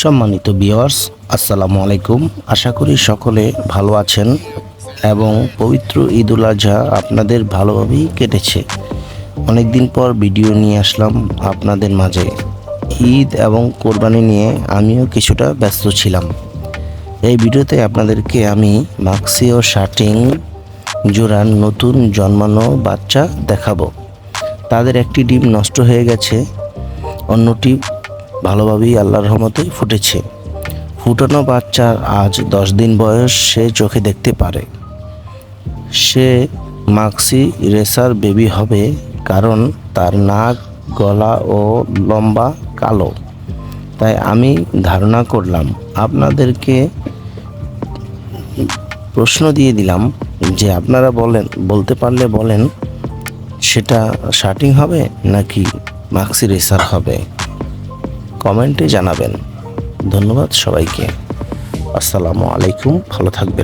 সম্মানিত বিয়ার্স আসসালামু আলাইকুম। আশা করি সকলে ভালো আছেন এবং পবিত্র ঈদ উল আজহা আপনাদের ভালোভাবেই কেটেছে। অনেক দিন পর ভিডিও নিয়ে আসলাম আপনাদের মাঝে। ঈদ এবং কোরবানি নিয়ে আমিও কিছুটা ব্যস্ত ছিলাম। এই ভিডিওতে আপনাদেরকে আমি মাক্সি ও শার্টিং জোড়ার নতুন জন্মানো বাচ্চা দেখাবো। তাদের একটি ডিম নষ্ট হয়ে গেছে, অন্যটি ভালোভাবেই আল্লাহর রহমতে ফুটেছে। ফুটানো বাচ্চার আজ দশ দিন বয়স সে চোখে দেখতে পারে। সে মাক্সি রেসার বেবি হবে কারণ তার নাক, গলা ও লম্বা কালো। তাই আমি ধারণা করলাম, আপনাদেরকে প্রশ্ন দিয়ে দিলাম যে আপনারা বলেন, বলতে পারলে বলেন, সেটা শার্টিং হবে নাকি মাক্সি রেসার হবে? কমেন্টে জানাবেন। ধন্যবাদ সবাইকে। আসসালামু আলাইকুম ভালো থাকবেন।